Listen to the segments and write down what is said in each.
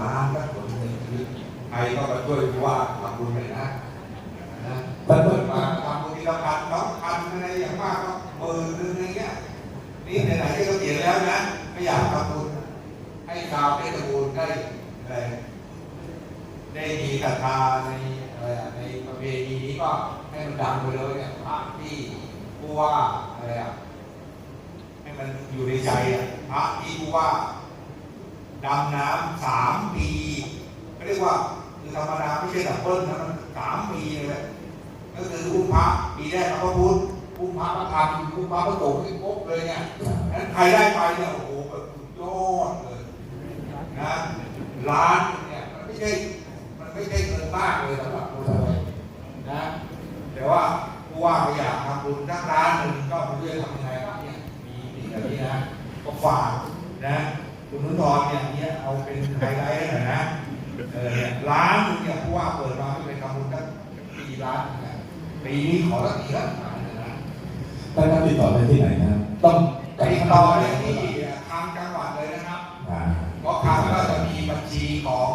ล้านก็คนหนึ่งคือใครก็มาช่วยผู้ว่าทำบุญเลยนะนะท่าเปิดมาทำบุญที่ละพันสองพันอะไรอย่างมากก็มื่นหนึงอะไรเงี้ยนี่ไหนๆก็เขียนแล้วนะ ไม่อยากทำบุญให้ชาวเพชรบูรณ์ได้อะไรได้มีศรัทธาในอะไรในประเพณีนี้ก็ให้มันดังไปเลยเนี่ยพระที่ผู้ว่าอะไรอะให้มันอยู่ในใจอะพระที่ผู้ว่าดำน้ำสาม ว่าคือธรรมดาไม่ใช่ดับเบิ้ลนะมันสามปีเลยก็คืออุ้มพระปีแรกพระพุทธอุ้มพระพระธรรมอุ้มพระพระสงฆ์ที่ครบเลยเนี่ยนั้นใครได้ไปเนี่ยโอ้โหแบบสุดยอดเลยนะล้านเนี่ยมันไม่ใช่มันไม่ใช่เงินมากเลยสำหรับคนรวยนะแต่ว่าผู้ว่าก็อยากทำบุญสักล้านหนึ่งก็ไม่รู้จะทำยังไงบ้างเนี่ยมีสิ่งเหล่านี้นะก็ฝากนะคุณนุนทรเนี่ยอันเนี้ยเอาเป็นไฮไลท์หน่อยนะ ร้านหนึงเนี่ยผู้ว่าเปิดมาไม่เป็นทำบุญตั้งปีร้านนะปีนี้ขอสักกี่ร้านนะท่านท่านติดต่อได้ที่ไหนนะครับต้องติดต่อได้ที่ทางจังหวัดเลยนะครับอ่าเพราะทางก็จะมีบัญชีของ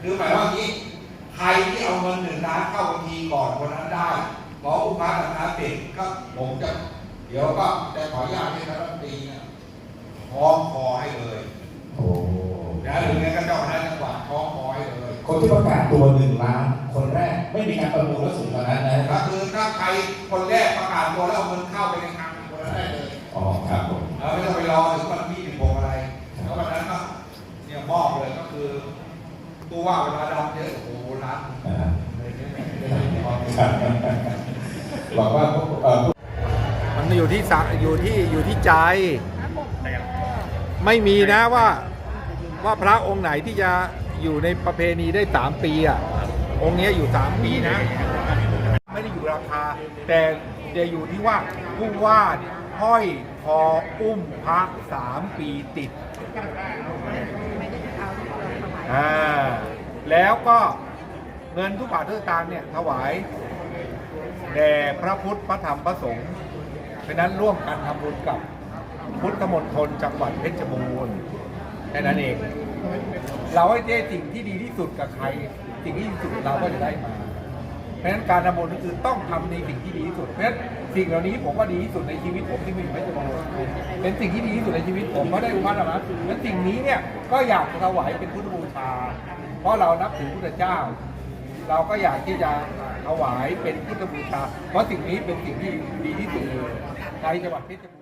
คือหมายว่าอย่างนี้ใครที่เอาเงินหนึ่งล้านเข้าบัญชีก่อนคนนั้นได้ขออุปการะเสร็จก็ผมจะเดี๋ยวก็จะขออนุญาตให้รัฐมนตรีเนี่ยพร้อมคอให้เลยโอ้นะหรือแม้กระเจ้าคณะจังหวัดท้องคอยเลย คนที่ประกาศตัวหนึ่งล้านคนแรกไม่มีการประมูลและสูงกว่านั้นนะคก็รับคือถ้าใครคนแรกประกาศตัวแล้วเอาเงินเข้าไปในคลังคนนั้นได้เลยอ๋อครับผมเราไม่ต้องไปรอถึงวันที่สิบหกอะไรแล้ววันนั้นก็เนี่ยมอบเลยก็คือตัวว่าเวลาดำเยอะโอ้โหร้านอ่าเลยเนี่ยไม่ได้ไม่ได้ครับหวังว่าพวกเอ่อ มันอยู่ที่สะอยู่ที่อยู่ที่ใจ ไม่มีนะว่าว่าพระองค์ไหนที่จะ อยู่ในประเพณีได้สามปีอะองค์เนี้ยอยู่สามปีนะ ไม่ได้อยู่ราคา แต่จะอยู่ที่ว่าผู้ว่าเนี่ยห้อยคออุ้มพระสามปีติดอ่าแล้วก็เงินทุกบาททุกสตางค์เนี่ยถวายแด่พระพุทธพระธรรมพระสงฆ์เพราะนั้นร่วมกันทำบุญกับพุทธมณฑลจังหวัดเพชรบูรณ์ แค่นั้นเอง เราให้ได้สิ่งที่ดีที่สุดกับใคร สิ่งที่ดีที่สุดเราก็จะได้มา เพราะฉะนั้นการทำบุญก็คือต้องทำในสิ่งที่ดีที่สุด เพราะฉะนั้นสิ่งเหล่านี้ผมว่าดีที่สุดในชีวิตผมที่มีอยู่ไม่จะมาเป็นสิ่งที่ดีที่สุดในชีวิตผมเพราะได้อุปถัมภ์และสิ่งนี้เนี่ยก็อยากถวายเป็นพุทธบูชา เพราะเรานับถือพุทธเจ้า เราก็อยากที่จะถวายเป็นพุทธบูชา เพราะสิ่งนี้เป็นสิ่งที่ดีที่สุดในจังหวัดเพชรบูรณ์